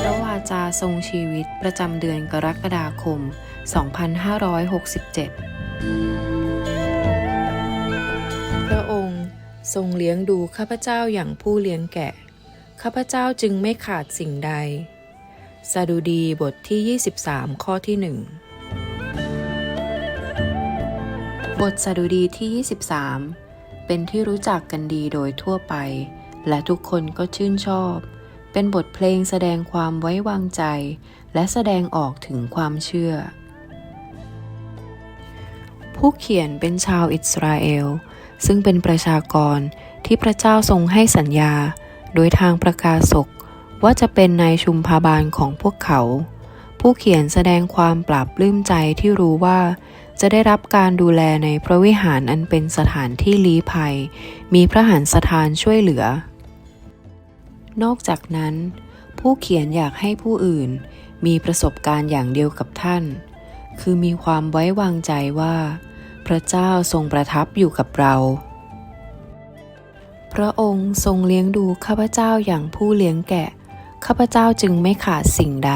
พระวาจาทรงชีวิตประจำเดือนกรกฎาคม 2567 พระองค์ทรงเลี้ยงดูข้าพเจ้าอย่างผู้เลี้ยงแกะ ข้าพเจ้าจึงไม่ขาดสิ่งใด สดุดีบทที่ 23 ข้อที่หนึ่งบทสดุดีที่ 23 เป็นที่รู้จักกันดีโดยทั่วไป และทุกคนก็ชื่นชอบ เป็นบทเพลงแสดงความไว้วางใจ และแสดงออกถึงความเชื่อ ผู้เขียนเป็นชาวอิสราเอล ซึ่งเป็นประชากรที่พระเจ้าทรงให้สัญญา โดยทางประกาศกว่าจะเป็นนายชุมพาบาลของพวกเขา ผู้เขียนแสดงความปราบปลื้มใจที่รู้ว่า จะได้รับการดูแลในพระวิหารอันเป็นสถานที่ลี้ภัย มีพระหันสถานช่วยเหลือ นอกจากนั้น ผู้เขียนอยากให้ผู้อื่นมีประสบการณ์อย่างเดียวกับท่าน คือมีความไว้วางใจว่า พระเจ้าทรงประทับอยู่กับเรา พระองค์ทรงเลี้ยงดูข้าพเจ้าอย่างผู้เลี้ยงแกะ ข้าพเจ้าจึงไม่ขาดสิ่งใด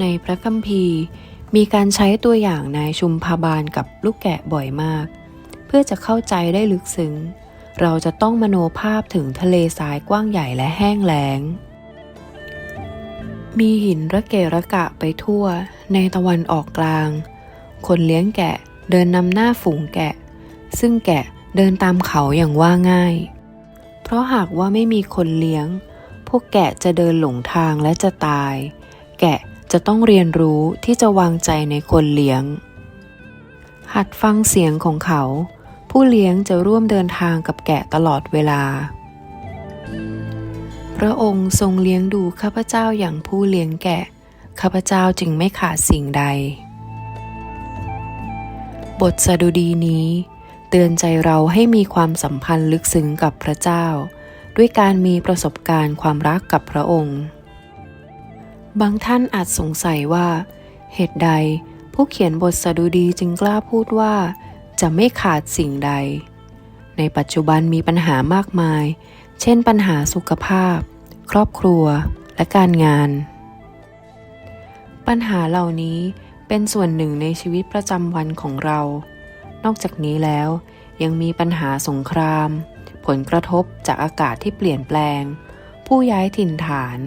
ในพระคัมภีร์ มีการใช้ตัวอย่างนายชุมพาบาลกับลูกแกะบ่อยมาก เพื่อจะเข้าใจได้ลึกซึ้ง เราจะต้องมโนภาพถึงทะเลทรายกว้างใหญ่และแห้งแล้ง มีหินระเกะระกะไปทั่ว ในตะวันออกกลาง คนเลี้ยงแกะเดินนำหน้าฝูงแกะ ซึ่งแกะเดินตามเขาอย่างว่าง่าย เพราะหากว่าไม่มีคนเลี้ยง พวกแกะจะเดินหลงทางและจะตาย แกะ จะต้องเรียนรู้ที่จะวางใจในคนเลี้ยง หัดฟังเสียงของเขา ผู้เลี้ยงจะร่วมเดินทางกับแกะตลอดเวลา พระองค์ทรงเลี้ยงดูข้าพเจ้าอย่างผู้เลี้ยงแกะ ข้าพเจ้าจึงไม่ขาดสิ่งใด บทสดุดีนี้เตือนใจเราให้มีความสัมพันธ์ลึกซึ้งกับพระเจ้า ด้วยการมีประสบการณ์ความรักกับพระองค์ บางท่านอาจสงสัยว่า เหตุใดผู้เขียนบทสดุดีจึงกล้าพูดว่า จะไม่ขาดสิ่งใด ในปัจจุบันมีปัญหามากมาย เช่นปัญหาสุขภาพ ครอบครัว และการงาน ปัญหาเหล่านี้เป็นส่วนหนึ่งในชีวิตประจำวันของเรา นอกจากนี้แล้วยังมีปัญหาสงคราม ผลกระทบจากอากาศที่เปลี่ยนแปลง ผู้ย้ายถิ่นฐาน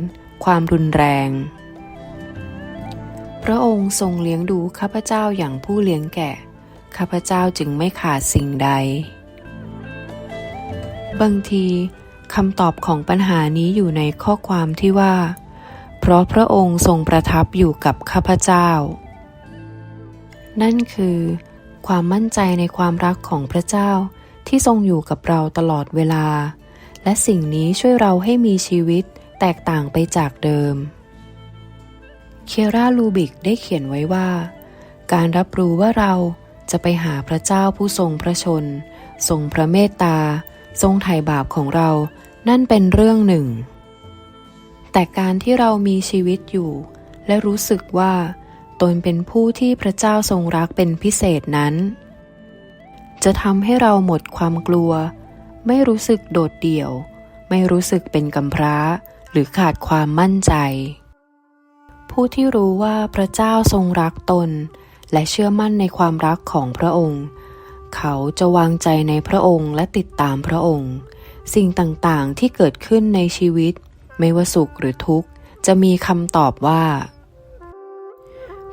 ความรุนแรง ระองค์ทรงเลี้ยงดูข้าพเจ้าอย่างผู้เลี้ยงแกะ ข้าพเจ้าจึงไม่ขาดสิ่งใด บางทีคำตอบของปัญหานี้อยู่ในข้อความที่ว่า เพราะพระองค์ทรงประทับอยู่กับข้าพเจ้า นั่นคือ ความมั่นใจในความรักของพระเจ้าที่ทรงอยู่กับเราตลอดเวลา และสิ่งนี้ช่วยเราให้มีชีวิตแตกต่างไปจากเดิม เคราลูบิกได้เขียนไว้ว่า การรับรู้ว่าเราจะไปหาพระเจ้าผู้ทรงพระชน ทรงพระเมตตา ทรงไถ่บาปของเรา นั่นเป็นเรื่องหนึ่ง แต่การที่เรามีชีวิตอยู่ และรู้สึกว่า ตนเป็นผู้ที่พระเจ้าทรงรักเป็นพิเศษนั้น จะทำให้เราหมดความกลัว ไม่รู้สึกโดดเดี่ยว ไม่รู้สึกเป็นกำพร้า หรือขาดความมั่นใจ ผู้ที่รู้ว่าพระเจ้าทรงรักตน และเชื่อมั่นในความรักของพระองค์ เขาจะวางใจในพระองค์และติดตามพระองค์ สิ่งต่างๆที่เกิดขึ้นในชีวิต ไม่ว่าสุขหรือทุกข์ จะมีคำตอบว่า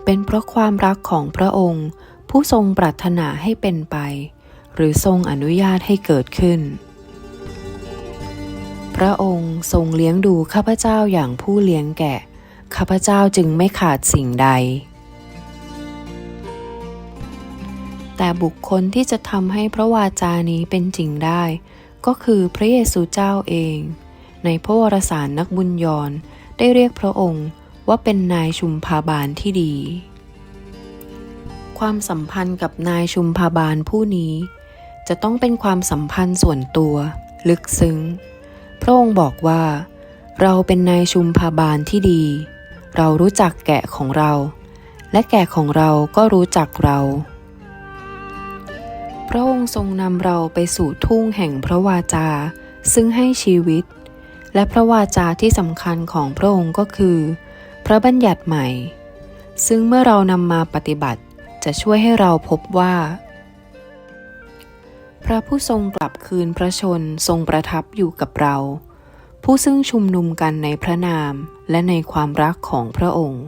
เป็นเพราะความรักของพระองค์ ผู้ทรงปรารถนาให้เป็นไป หรือทรงอนุญาตให้เกิดขึ้นพระองค์ทรงเลี้ยงดูข้าพเจ้าอย่างผู้เลี้ยงแกะ ข้าพเจ้าจึงไม่ขาดสิ่งใด แต่บุคคลที่จะทำให้พระวาจานี้เป็นจริงได้ ก็คือพระเยซูเจ้าเอง ในพระวรสารนักบุญยอนได้เรียกพระองค์ว่าเป็นนายชุมพาบาลที่ดี ความสัมพันธ์กับนายชุมพาบาลผู้นี้ จะต้องเป็นความสัมพันธ์ส่วนตัว ลึกซึ้ง พระองค์บอกว่า เราเป็นนายชุมพาบาลที่ดี เรารู้จักแกะของเรา และแกะของเราก็รู้จักเรา พระองค์ทรงนำเราไปสู่ทุ่งแห่งพระวาจา ซึ่งให้ชีวิต และพระวาจาที่สำคัญของพระองค์ก็คือ พระบัญญัติใหม่ ซึ่งเมื่อเรานำมาปฏิบัติจะช่วยให้เราพบว่า พระผู้ทรงกลับคืนพระชนทรงประทับอยู่กับเรา ผู้ซึ่งชุมนุมกันในพระนามและในความรักของพระองค์